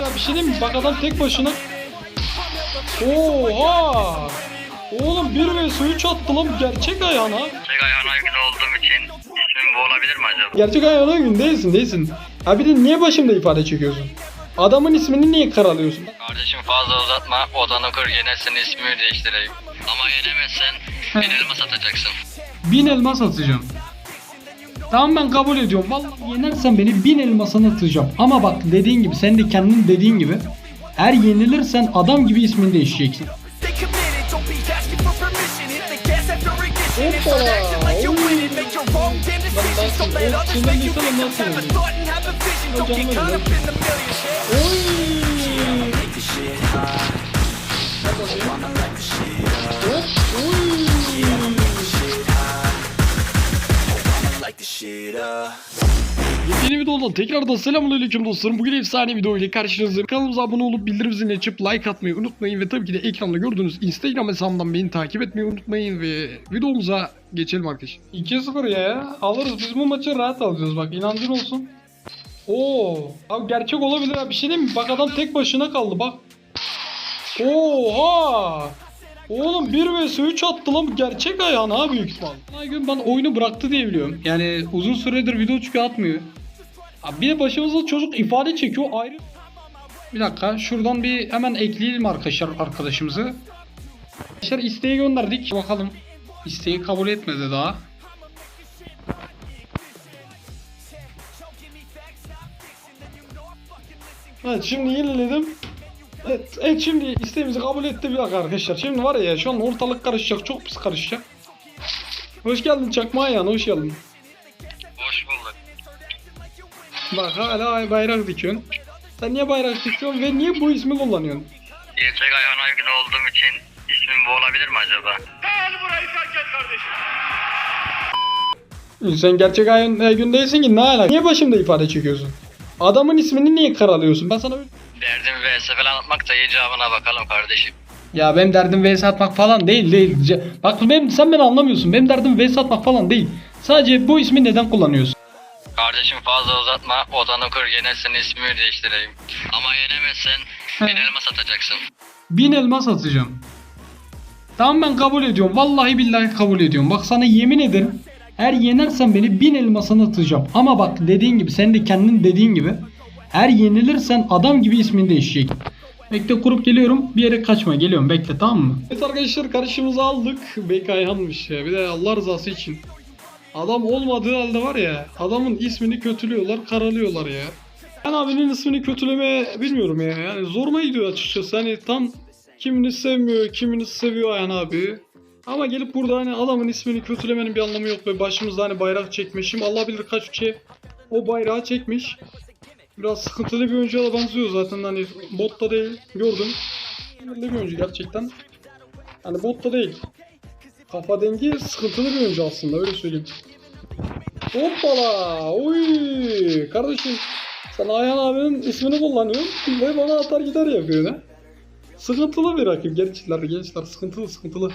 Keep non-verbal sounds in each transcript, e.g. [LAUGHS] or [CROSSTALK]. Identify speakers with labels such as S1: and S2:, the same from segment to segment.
S1: Ya bir şey diyeyim mi? Bak adam tek başına. Oha! Oğlum 1 vs 3 attı lan gerçek ayağına.
S2: Tek ayağına gün olduğum için ismim bu olabilir mi acaba?
S1: Gerçek ayağına gün değilsin değilsin. Ha bir de niye başımda ifade çekiyorsun? Adamın ismini niye karalıyorsun?
S2: Kardeşim fazla uzatma odanı kır yenersen ismimi değiştireyim. Ama yenemezsen bin elma satacaksın.
S1: Bin elmas atacağım. Tamam ben kabul ediyorum. Vallahi yenersen beni bin elmasına atacağım. Ama bak dediğin gibi sen de kendin dediğin gibi eğer yenilirsen adam gibi ismini değişeceksin.
S3: Stay committed, don't
S1: Yeni videodan tekrardan selamünaleyküm dostlarım. Bugün efsane video ile karşınızdayım. Kanalımıza abone olup bildirim zilini açıp like atmayı unutmayın ve tabii ki de ekranda gördüğünüz Instagram hesabımdan beni takip etmeyi unutmayın ve videomuza geçelim arkadaşlar. 2-0 ya. Alırız. Biz bu maçı rahat alacağız bak. inancın olsun. Oo, abi gerçek olabilir ha. Bir şey mi? Bak adam tek başına kaldı bak. Oha! Oğlum 1 vs 3 attı lan gerçek ayağına ha büyük ihtimal. Ay gün ben oyunu bıraktı diye biliyorum. Yani uzun süredir video çünkü atmıyor. Bir de başımıza çocuk ifade çekiyor ayrı. Bir dakika şuradan bir hemen ekleyelim arkadaşlar arkadaşımızı. Arkadaşlar isteği gönderdik. Bakalım. İsteği kabul etmedi daha. Evet şimdi yeniledim. Evet, evet şimdi isteğimizi kabul etti bir dakika arkadaşlar. Şimdi var ya şu an ortalık karışacak. Çok pis karışacak. Hoş geldin Çakma Ayağına hoş geldin. Bak hala bayrak dikiyorsun. Sen niye bayrak dikiyorsun ve niye bu ismi kullanıyorsun?
S2: Gerçek ayağına gün olduğum için ismim bu olabilir mi acaba?
S1: Sen gerçek ayın e, gün değilsin ki ne alaka? Niye başımda ifade çekiyorsun? Adamın ismini niye karalıyorsun? Ben sana
S2: Derdim ve falan atmak da icabına bakalım kardeşim.
S1: Ya benim derdim vs atmak falan değil değil. Bak benim, sen beni anlamıyorsun. Benim derdim vs atmak falan değil. Sadece bu ismi neden kullanıyorsun?
S2: Kardeşim fazla uzatma odanı kır yenersen ismimi değiştireyim. Ama yenemezsen bin elma satacaksın.
S1: Bin elmas atacağım. Tamam ben kabul ediyorum. Vallahi billahi kabul ediyorum. Bak sana yemin ederim. Eğer yenersen beni bin elmasına atacağım. Ama bak dediğin gibi sen de kendin dediğin gibi. Eğer yenilirsen adam gibi ismini değişecek. Bekle kurup geliyorum. Bir yere kaçma. Geliyorum bekle tamam mı? Evet arkadaşlar karşımıza aldık. Bekayhan'mış ya. Bir de Allah rızası için. Adam olmadığı halde var ya. Adamın ismini kötülüyorlar, karalıyorlar ya. Ben abinin ismini kötüleme bilmiyorum ya. Yani zoruma gidiyor açıkçası. Hani tam kimini sevmiyor, kimini seviyor Ayhan abi. Ama gelip burada hani adamın ismini kötülemenin bir anlamı yok ve başımızda hani bayrak çekmişim. Allah bilir kaç kişi o bayrağı çekmiş. Biraz sıkıntılı bir oyuncuya benziyor zaten hani botta değil gördüm. Sıkıntılı bir oyuncu gerçekten. Hani botta değil. Kafa dengi sıkıntılı bir oyuncu aslında öyle söyleyeyim. Hoppala! Oy! Kardeşim sen Ayhan abinin ismini kullanıyorsun ve bana atar gider yapıyorsun ha. Sıkıntılı bir rakip gençler gençler sıkıntılı sıkıntılı.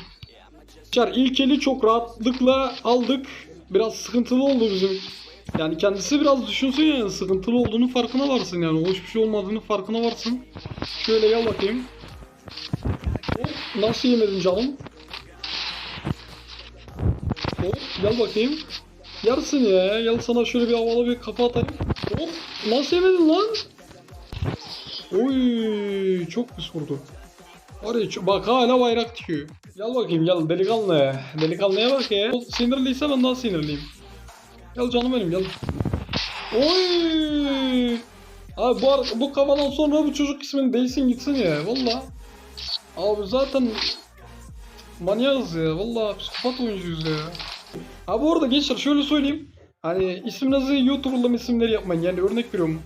S1: Gençler ilk eli çok rahatlıkla aldık. Biraz sıkıntılı oldu bizim. Yani kendisi biraz düşünsün yani sıkıntılı olduğunu farkına varsın yani hoş bir şey olmadığını farkına varsın. Şöyle gel bakayım. Nasıl yemedin canım? Hop gel bakayım. Yarsın ya. Gel sana şöyle bir havalı bir kafa atayım. Hop nasıl yemedin lan? Oy çok pis vurdu. Var ya bak hala bayrak dikiyor. Gel bakayım gel delikanlı. Delikanlıya bak ya. Sinirliyse ben daha sinirliyim. Gel canım benim gel. Oy. Abi bu, bu kafadan sonra bu çocuk ismini değilsin gitsin ya valla. Abi zaten manyağız ya valla psikopat oyuncuyuz ya. Ha bu arada gençler şöyle söyleyeyim. Hani isimlerinizi YouTuber'ların isimleri yapmayın yani örnek veriyorum.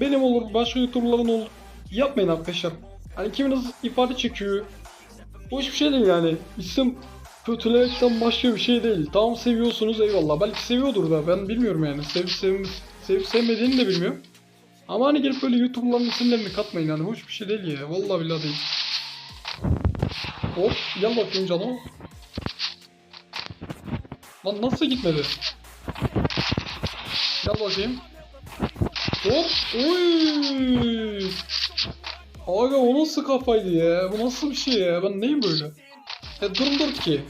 S1: Benim olur başka YouTuber'ların olur. Yapmayın arkadaşlar. Hani kiminiz ifade çekiyor. Bu hiçbir şey değil yani. İsim kötülemekten başka bir şey değil. Tamam seviyorsunuz eyvallah. Belki seviyordur da ben bilmiyorum yani. Sevip, sevip, sevip sevmediğini de bilmiyorum. Ama hani gelip böyle YouTuber'ların isimlerini katmayın yani. Hoş bir şey değil ya. Vallahi billahi değil. Hop gel bakayım canım. Lan nasıl gitmedi? Gel bakayım. Hop. Oy. Aga o nasıl kafaydı ya? Bu nasıl bir şey ya? Ben neyim böyle? E durum 4 ki.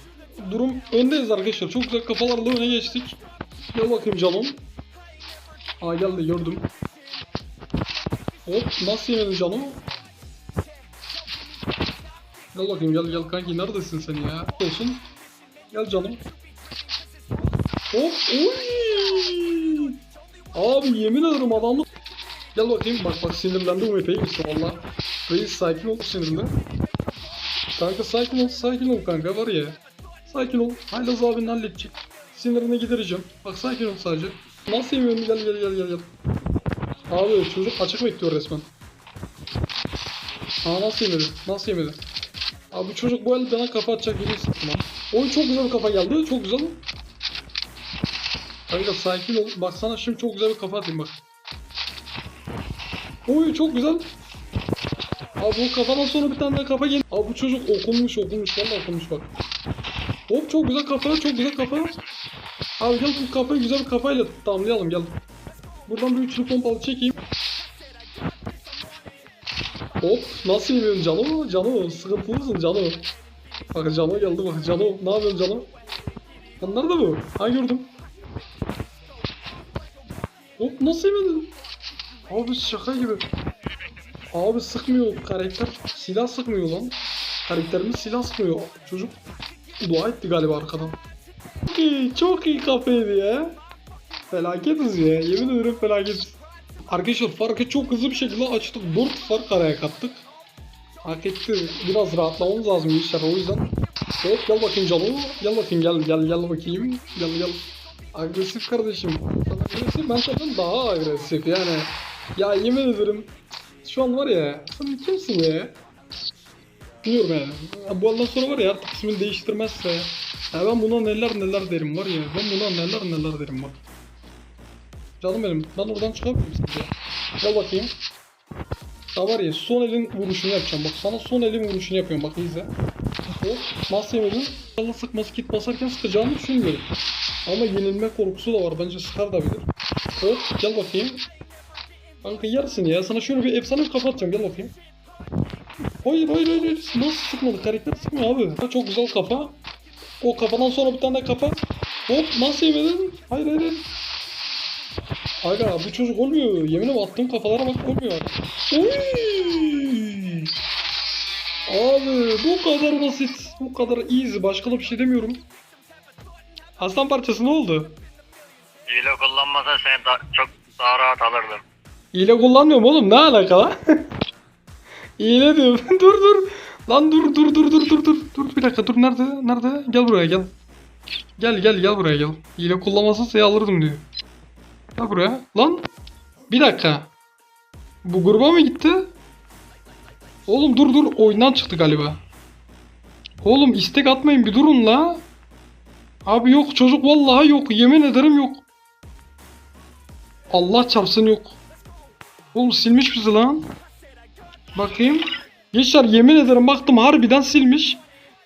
S1: Durum öndeyiz arkadaşlar. Çok güzel kafalarla öne geçtik. Gel bakayım canım. Aa geldi gördüm. Hop nasıl yemedin canım? Gel bakayım gel gel kanki neredesin sen ya? Olsun. Gel canım. Hop. Abi yemin ederim adamı. Gel bakayım bak bak sinirlendi bu işte valla. Reis sakin ol sinirli. Kanka sakin ol sakin ol kanka var ya. Sakin ol. Haylaz abin halledecek. Sinirini gidereceğim. Bak sakin ol sadece. Nasıl yemiyorum gel gel gel gel gel. Abi çocuk açık bekliyor resmen. Aa nasıl yemedi? Nasıl yemedi? Abi çocuk bu el bana kafa atacak gibi. Oy çok güzel bir kafa geldi. Çok güzel. Kanka sakin ol. Bak sana şimdi çok güzel bir kafa atayım bak. Oy çok güzel. Abi bu kafadan sonra bir tane daha kafa gel. Abi bu çocuk okunmuş okunmuş. Valla okunmuş bak. Hop çok güzel kafa çok güzel kafa. Abi gel bu kafayı güzel bir kafayla tamamlayalım gel. Buradan bir üçlü pompalı çekeyim. Hop nasıl yemiyorsun Cano? Cano sıkıntılısın Cano. Bak Cano geldi bak Cano. Ne yapıyorsun Cano? Lan nerede bu? Ha gördüm. Hop nasıl yemedin? Abi şaka gibi. Abi sıkmıyor karakter. Silah sıkmıyor lan. Karakterimiz silah sıkmıyor. Çocuk dua etti galiba arkadan. Çok iyi, çok iyi kafaydı ya. Felaketiz ya. Yemin ederim felaketiz. Arkadaşlar farkı çok hızlı bir şekilde açtık. 4 fark araya kattık. Hak etti. Biraz rahatlamamız lazım işler o yüzden. Evet gel bakayım canım. Gel bakayım gel gel gel bakayım. Gel gel. Agresif kardeşim. Sen agresif ben senden daha agresif yani. Ya yemin ederim. Şu an var ya. Sen kimsin ya? Bilmiyorum yani. Ya bu andan sonra var ya artık ismini değiştirmezse. Ya ben buna neler neler derim var ya. Ben buna neler neler derim bak. Canım benim. Ben oradan çıkamıyorum sence. Gel bakayım. Ya var ya son elin vuruşunu yapacağım. Bak sana son elin vuruşunu yapıyorum. Bak izle. Hop. Nasıl yemedin? Allah sıkması kit basarken sıkacağını düşünmüyorum. Ama yenilme korkusu da var. Bence sıkar da bilir. Hop gel bakayım. Kanka yersin ya. Sana şöyle bir efsane bir kafa atacağım. Gel bakayım. Hayır hayır hayır. Nasıl sıkmadı? Karakter sıkmıyor abi. Çok güzel kafa. O kafadan sonra bir tane de kafa. Hop nasıl yemedin? Hayır hayır. hayır. Aga bu çocuk olmuyor. Yeminim attığım kafalara bak olmuyor. Oy! Abi bu kadar basit. Bu kadar easy. Başka da bir şey demiyorum. Aslan parçası ne oldu?
S2: Hile kullanmasa seni da- çok daha rahat alırdım.
S1: Hile kullanmıyorum oğlum ne alaka lan? [LAUGHS] Hile diyorum. [LAUGHS] dur dur. Lan dur dur dur dur dur dur. Dur bir dakika dur nerede? Nerede? Gel buraya gel. Gel gel gel buraya gel. Hile kullanmasa seni alırdım diyor. Gel buraya. Lan. Bir dakika. Bu gruba mı gitti? Oğlum dur dur oyundan çıktı galiba. Oğlum istek atmayın bir durun la. Abi yok çocuk vallahi yok yemin ederim yok. Allah çarpsın yok. Oğlum silmiş bizi lan. Bakayım. Gençler yemin ederim baktım harbiden silmiş.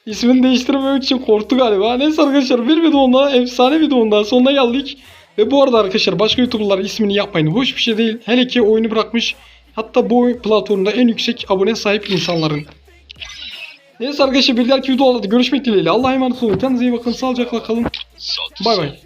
S1: İsmini değiştirmemek için korktu galiba. Neyse arkadaşlar bir videonda efsane videonda sonuna geldik. Ve bu arada arkadaşlar başka youtuberlar ismini yapmayın. Hoş bir şey değil. Hele ki oyunu bırakmış. Hatta bu oyun platformunda en yüksek abone sahip insanların. Neyse arkadaşlar bir dahaki videolarda görüşmek dileğiyle. Allah'a emanet olun. Kendinize iyi bakın. Sağlıcakla kalın. Bay bay.